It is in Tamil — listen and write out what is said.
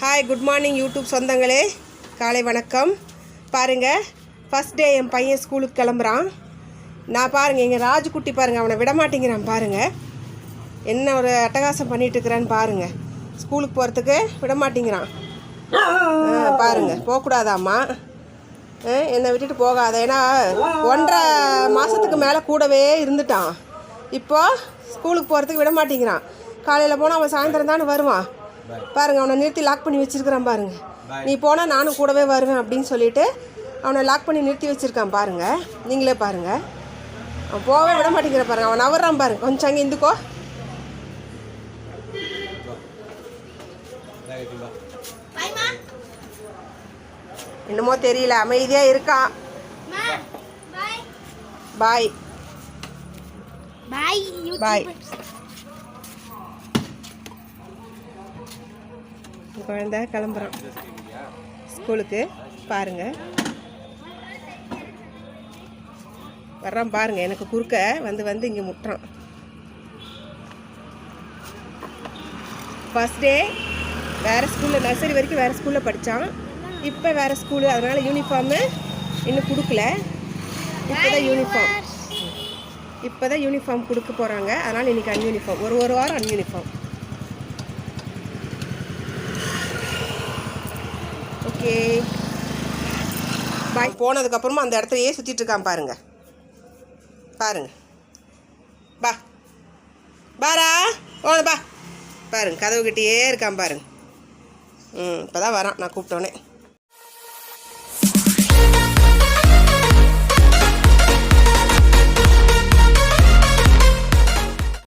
ஹாய் குட் மார்னிங் யூடியூப் சொந்தங்களே. காலை வணக்கம். பாருங்கள் ஃபஸ்ட் டே என் பையன் ஸ்கூலுக்கு கிளம்புறான். நான் பாருங்கள் எங்கள் ராஜுக்குட்டி பாருங்கள் அவனை விட மாட்டேங்கிறான் பாருங்கள் என்ன ஒரு அட்டகாசம் பண்ணிட்டுருக்கிறான்னு பாருங்கள் ஸ்கூலுக்கு போகிறதுக்கு விட மாட்டேங்கிறான் போகக்கூடாதாம்மா. ஆ, என்னை விட்டுட்டு போகாத. ஏன்னா ஒன்றரை மாதத்துக்கு மேலே கூடவே இருந்துட்டான். இப்போ ஸ்கூலுக்கு போகிறதுக்கு விட மாட்டேங்கிறான் காலையில் போனால் அவன் சாயந்தரம் தானே வருவான். பாருங்க அவனை நிறுத்தி லாக் பண்ணி வச்சிருக்கிறான் பாருங்க. நீ போனால் நானும் கூடவே வருவேன் அப்படின்னு சொல்லிட்டு அவனை லாக் பண்ணி நிறுத்தி வச்சிருக்கான் பாருங்க. நீங்களே பாருங்க. அவன் போகவே விட மாட்டேங்கிற பாருங்க. அவன் நவர்றான் பாருங்க. கொஞ்சம் அங்கே இந்துக்கோ. என்னமோ தெரியல. அமைதியாக இருக்கான் பாய் பாய் பாய் குழந்த கிளம்புறான் ஸ்கூலுக்கு பாருங்க. வர்றான் பாருங்க. எனக்கு குறுக்க வந்து வந்து இங்கே முட்டுறான் ஃபஸ்ட் டே வேறு ஸ்கூலில் நர்சரி வரைக்கும் வேறு ஸ்கூலில் படித்தான் இப்போ வேறு ஸ்கூலு அதனால் யூனிஃபார்மு இன்னும் கொடுக்கல. இப்போ தான் யூனிஃபார்ம் இப்போ தான் யூனிஃபார்ம் கொடுக்க போகிறாங்க அதனால் இன்றைக்கி அன்யூனிஃபார்ம் ஒரு ஒரு வாரம் அன்யூனிஃபார்ம் ஓகே. பாய் போனதுக்கப்புறமா அந்த இடத்துலையே சுற்றிட்டு இருக்கான் பாருங்க. பாருங்க. பா. பாரா. ஓன பா. பாருங்க கதவு கிட்டேயே இருக்கான் பாருங்க. ம் இப்போ தான் வரான். நான் கூப்பிட்டோன்னே